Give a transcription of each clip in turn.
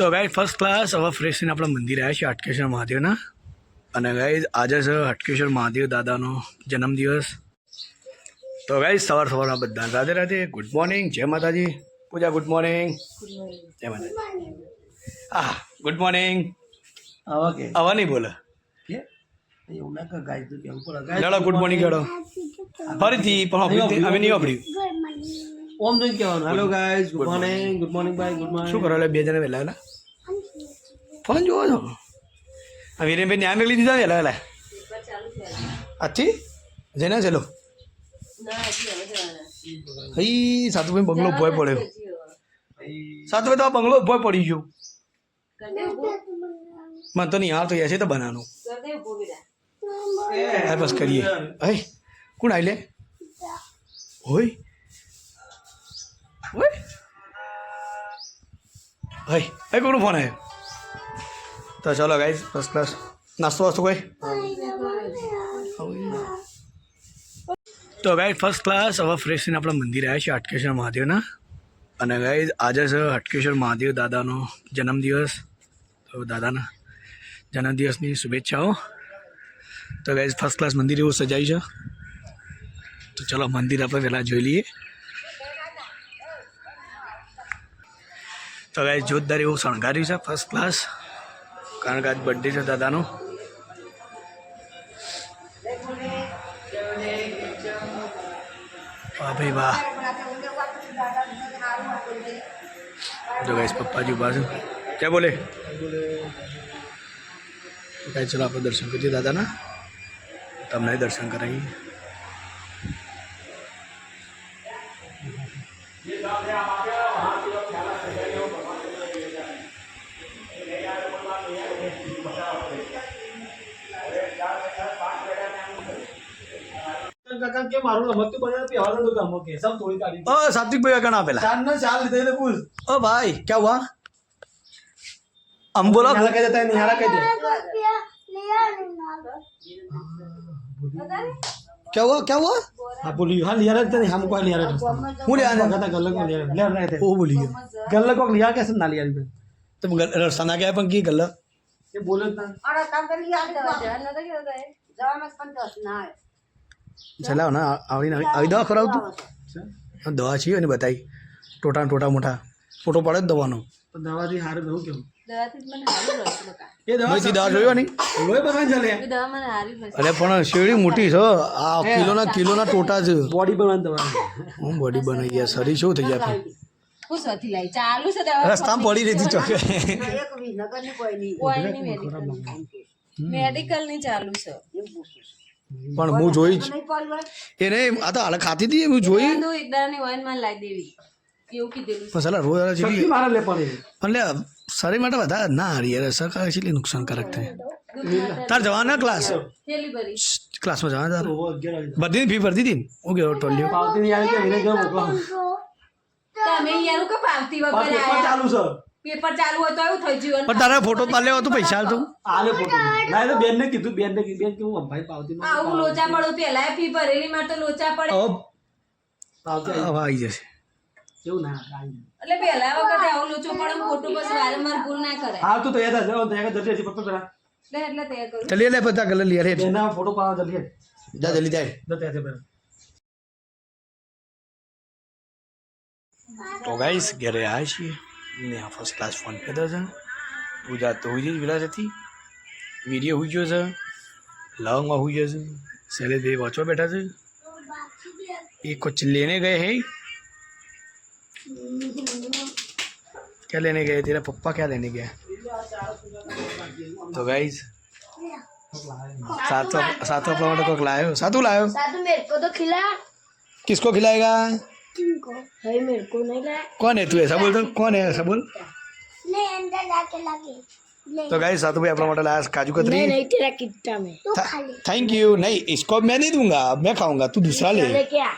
તો ગાઈ first class હવે ફ્રેશ થઈને આપણે મંદિર આવ્યા છીએ હાટકેશ્વર મહાદેવના. અને ગાઈ આજે છે હાટકેશ્વર મહાદેવ દાદાનો જન્મદિવસ. તો ગાઈ સવાર સવારમાં બધા રાધે રાધે ગુડ મોર્નિંગ જય માતાજી. પૂજા ગુડ મોર્નિંગ જય માતાજી. હા ગુડ મોર્નિંગ આવા નહીં બોલે. કર લડો ગુડ મોર્નિંગ લડો ફરીથી પણ અમે નહીં વાપર્યું. ઓમ જોઈને કહેવાનું. Hello guys good morning good morning bye good morning શું કરો બે જણા વહેલા ફોન જોવો છો આ વિરેનભાઈ ન્યાય મેળવી દીધા વેલા વેલા. આથી? જઈને ચલો હઈ સાતુભાઈ બંગલો ભોય પડ્યો. સાતુભાઈ તો આ બંગલો ભોય પડી ગયો. મને તો નહીં હાલ તો છે તો બનાવવાનું હા બસ કરીએ. હઈ કોણ આવી લે હોય હોય હઈ. હઈ કોનો ફોન આવ્યો તો ચાલો ગાઈઝ ફર્સ્ટ ક્લાસ નાસ્તો વાસ્તો કોઈ? તો ગાઈઝ ફર્સ્ટ ક્લાસ હવે ફ્રેશ થઈને આપણે મંદિર આવ્યા છીએ હાટકેશ્વર મહાદેવના. અને ગાઈઝ આજે છે હાટકેશ્વર મહાદેવ દાદાનો જન્મદિવસ. તો દાદાના જન્મદિવસની શુભેચ્છાઓ. તો ગાઈઝ ફર્સ્ટ ક્લાસ મંદિર એવું સજાયું છે. તો ચલો મંદિર આપણે પહેલાં જોઈ લઈએ. તો ગાઈઝ જોરદાર એવું શણગાર્યું છે ફર્સ્ટ ક્લાસ કારણ કે આજ બર્થડે છે દાદાનો વાહ ભાઈ વાહ જો ગાઈસ પપ્પાજી ઉભા છે ક્યાં બોલે તો ગાઈસ ચલો આપણે દર્શન કરીએ દાદાના તમને દર્શન કરાવીએ કાકા કે મારું રમતું બને પી હવા તો ગમો કે સબ થોડી કાઢી ઓ સાત્વિક ભાઈ કણા પેલા ચાર ને ચાર લીધે એટલે બોલ ઓ ભાઈ ક્યાં હુઆ हम बोला निहारा कह देता है निहारा कह दे। क्या हुआ क्या हुआ? हाँ बोलियो हाँ लिया रहते हैं हम हमको लिया रहता हूँ। लिया रहता गल्ला को लिया लिया रहते हैं। वो बोलिए। गल्ला को लिया कैसे ना लिया रहते तुम रसाना क्या है पंकी गल्ला ये बोले ना। अरे तब लिया रहता है ना तो क्या होता है जवान में पंच ना है। ચલાવ ને આવી આવી આવી દવા ખરાવતું દવા છે ને બતાવી. ટોટા ટોટા મોટા. ફોટો પડે જ દવાનો. દવાથી હારું બહુ કેવું અરે પણ શેરડી મોટી છે આ કિલોના કિલોના ટોટા છે. બોડી બનાવી હું બોડી બનાવી ગયા. શરીર શું થઈ ગયા રસ્તામાં પડી ચોકે. કોઈ નહીં. મેડિકલ મેડિકલની ચાલુ છે. પણ હું જોઈ જ એ નહીં આ તો હાલ ખાતી હતી હું જોઈ. તો એક દાડાની વાઈનમાં લાઈ દેવી. એવું કીધેલું પણ સાલા રોજ આ જેટલી મારા લે પડે. એટલે શરીર માટે વધારે ના હારી અરે સરકાર કેટલી નુકસાનકારક થાય તાર જવાના ક્લાસ ક્લાસમાં જવાના તાર? ભરતી બધી ફી ભરતી હતી ને? હું કેવો ટોલ્યો પાવતી નહીં આવી કે વિને ગયો મોકલો. તમે યાર કે પાવતી વગર આયા? ચાલુ છે. પેપર ચાલુ હોય તો એવું થઈ જીવન. પણ તારા ફોટો પાડ હતો તો પૈસા હાલતો આલે ફોટો. ના તો બેન ને કીધું બેન ને બેન કે હું ભાઈ પાવતી માં આવું લોચા પડો પેલા ફી ભરેલી માં તો લોચા પડે. ઓ પાવતી આવી. હવે આવી જશે. એવું ના આવી. એટલે પેલા વખતે આવું લોચો પડે ફોટો બસ વારંવાર ભૂલ ના કરે હા તું તૈયાર થા તૈયાર જલ્દી જલ્દી પપ્પા પેલા એટલે એટલે તૈયાર કરું. ચલી લે બધા કલર લે. રે બેનના ફોટો પાવા જલ્દી. જા જલ્દી જાય. જો તૈયાર છે પેલા તો ગાઈસ ઘરે આવી છીએ. ને આ ફર્સ્ટ ક્લાસ ફોન કર્યો છે પૂજા તો હોઈ જ વિલાસ હતી વિડીયો હોઈ ગયો છે લવંગમાં હોઈ ગયો છે શૈલેષભાઈ વાંચવા બેઠા છે એ कुछ लेने गए हैं क्या लेने गए तेरा पप्पा क्या लेने गया तो गाइस सातों सातों अपना मतलब कोक लायो सातू लायो साधु मेरे को तो खिला किसको खिलाएगा तुमको भाई मेरे को नहीं लाया कौन है तू ऐसा बोल तो कौन है ऐसा बोल नहीं अंदर जाके लगे ले तो गाइस सातू भाई अपना मतलब लाया काजू कतरी नहीं नहीं तेरा किट्टा में तू खा ले थैंक यू नहीं इसको मैं नहीं दूंगा मैं खाऊंगा तू दूसरा ले ले क्या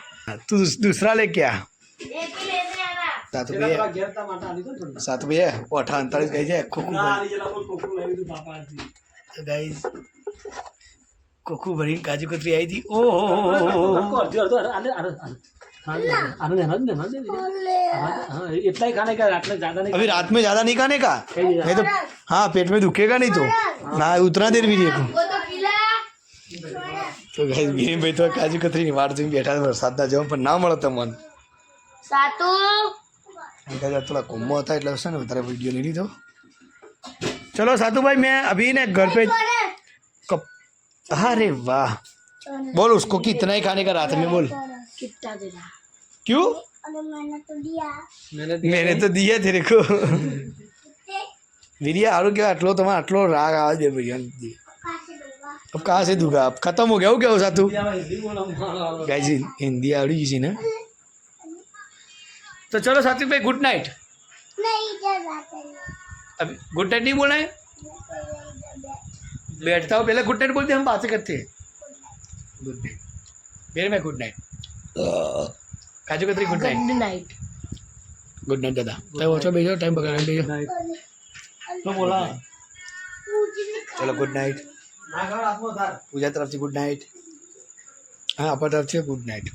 तू दूस- दूसरा ले क्या एक ही लेने आना सातू પેલા भैया પેલા ઘેર તા માટે આલી દો ને થોડી. सातू भैया वो अठारह उनतालीस गई है खोखू ના આલી જેલા બોલ કોકરું લાવી દીધું પાપા આથી. तो गाइस कोकू भरी काजू कतरी आई थी ओ हो हो, हो, हो, हो, हो। અડધો, અડધો, આલે, આલે, આલે. આનંદ આનંદ આનંદ हाँ इतना ही खाने का रात में ज्यादा नहीं अभी रात में ज़्यादा नहीं खाने का नहीं तो हाँ पेट में दुखेगा नहीं तो हाँ उतना देर भी नहीं वो तो खिला તો ગાઈસ ગિરીનભાઈ તો કાજુ કતરીની વાટ જોઈને બેઠા છે વરસાદના જવા પણ ના મળે તમને सातु अंकल थोड़ा कोम्बो था એટલે છે ને વધારે વિડીયો નહીં લીધો ચલો સાતુભાઈ मैं अभी ने घर पे कप अरे वाह बोल उसको कितना ही खाने का रात में बोल कितना देना क्यों? मैंने तो दिया। मैंने मैंने तो दिया तेरे को। वीरिया हारू क्या आटलो तुम्हारा आटलो राग आवाज़ दे भैया। अब कहाँ से दूँगा? अब खत्म हो गया हो क्या हो सातू? गाइस हिंदी आवड़ी गई ना? तो चलो साथी भाई गुड नाइट अभी गुड नाइट नहीं बोला है? बैठता हूँ पहले गुड नाइट बोलते हम बातें करते हैं। गुड नाइट फिर मैं good night kaju katri good night good night good night દાદા. તમે ઓછો બેજો ટાઈમ બગાડ બેજો તો બોલા. ચલો ગુડ નાઇટ પૂજા તરફથી ગુડ નાઇટ હા આપણા તરફથી ગુડ નાઇટ